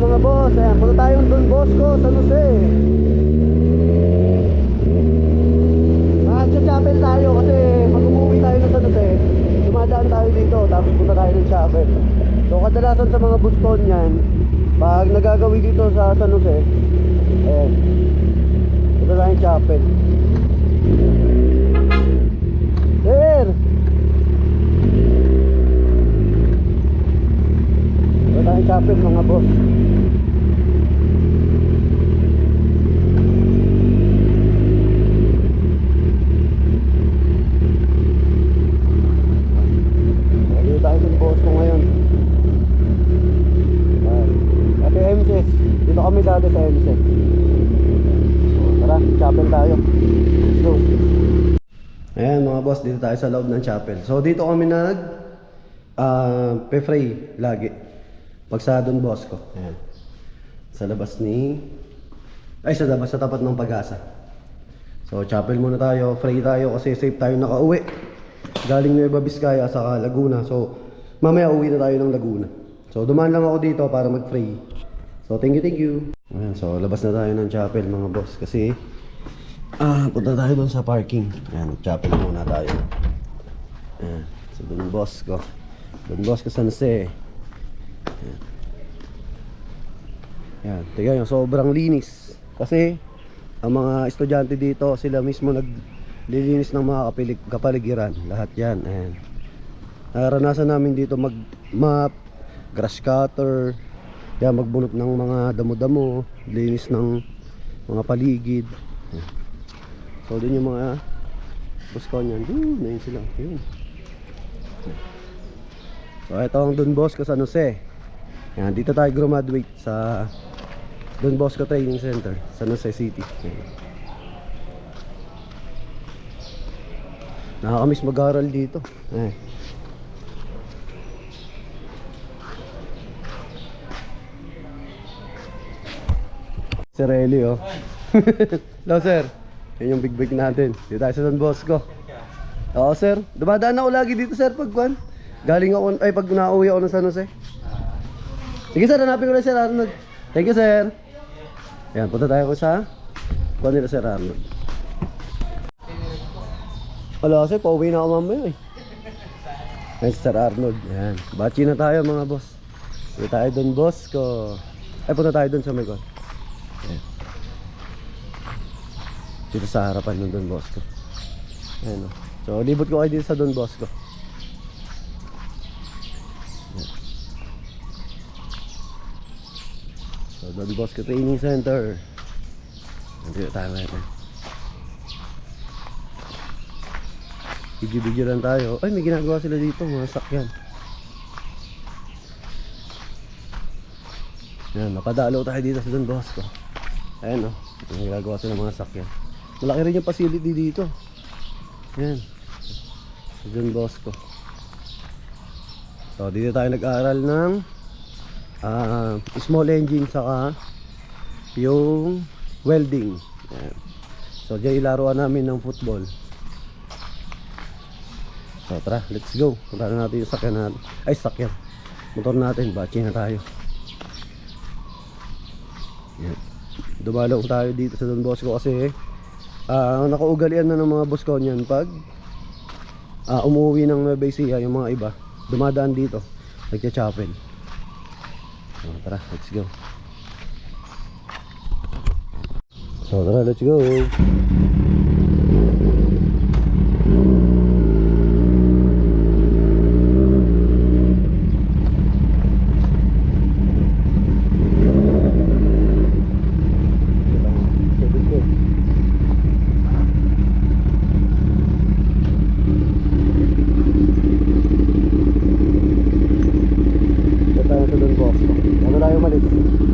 mga boss. Ayan, punta tayong Don Bosco, San Jose. Ah, sa chapel tayo kasi pag umuwi tayo ng San Jose, dumadaan tayo dito, tapos punta tayo ng chapel. So kadalasan sa mga Boston yan, pag nagagawi dito sa San Jose, ayan, punta tayo ng chapel. Sir! Punta tayo ng chapel mga boss. Dito tayo ng boss ko ngayon. Ayan. Ate MSS. Dito kami dati sa MSS. So, Tara, chapel tayo. Let's go. Ayan mga boss, dito tayo sa loob ng chapel. So dito kami nag ah pe-pray lagi. Pag sa Don Bosco. Ayan. Sa labas ni ay sa labas sa tapat ng pag-asa. So chapel muna tayo, pray tayo kasi safe tayo nakauwi. Galing Nueva Vizcaya sa Laguna. So mamaya uwi na tayo ng Laguna. So dumaan lang ako dito para mag-pray. So thank you, thank you. Ayan, so labas na tayo ng chapel mga boss kasi ah punta tayo doon sa parking. Ayan, chapel muna tayo. Ayan, sa Don Bosco. Don Bosco San Jose. Ayan. Ayan, tignan nyo, sobrang linis. Kasi ang mga estudyante dito, sila mismo naglilinis ng mga kapilig, kapaligiran. Lahat yan. Ayan. Naranasan namin dito mag map, grass cutter, yan, magbunot ng mga damo-damo, linis ng mga paligid. So, dun yung mga buskon yan. Doon, na sila. Yun. So, ito ang Don Bosco San Jose. Yan, dito tayo graduate sa Don Bosco Training Center, San Jose City. Yan. Nakakamiss mag-aral dito. Eh. Sir Eli, oh. Hello, sir. Yan yung big big natin. Dito tayo sa Don Bosco. Oo, sir. Dumadaan ako lagi dito, sir, pag kwan. Galing ako, ay, pag nauwi ako ng San Jose. Sige, sir. Hanapin ko na, sir Arnold. Thank you, sir. Yan, punta tayo ko sa kwan nila, sir Arnold. Wala kasi, pauwi na ako mamaya, eh. Yan, si sir Arnold. Yan. Bachi na tayo, mga boss. Dito tayo Don Bosco. Ay, punta tayo dun sa may kwan. Yan. Dito sa harapan ng Don Bosco. Ayan o. So, libot ko kayo dito sa Don Bosco. Ayan. So, Don Bosco Training Center. Nandito tayo ngayon. Video-video lang tayo. Ay, may ginagawa sila dito. Mga sakyan. Ayan, napadalaw tayo dito sa Don Bosco. Ayan o. May ginagawa sila mga sakyan. Malaki rin yung facility dito. Ayan. Sa Don Bosco. So, dito tayo nag-aaral ng ah, small engine saka yung welding. Ayan. So, dyan ilaruan namin ng football. So, tara, let's go. Punta na natin yung sakyan natin. Ay, sakyan. Motor natin, bachi na tayo. Ayan. Dumalaw tayo dito sa Don Bosco kasi ah nakaugalian na ng mga Bosconian pag ah, umuwi ng Nueva Ecija yung mga iba dumadaan dito nagcha-chapel. So, tara let's go. So tara let's go 車です。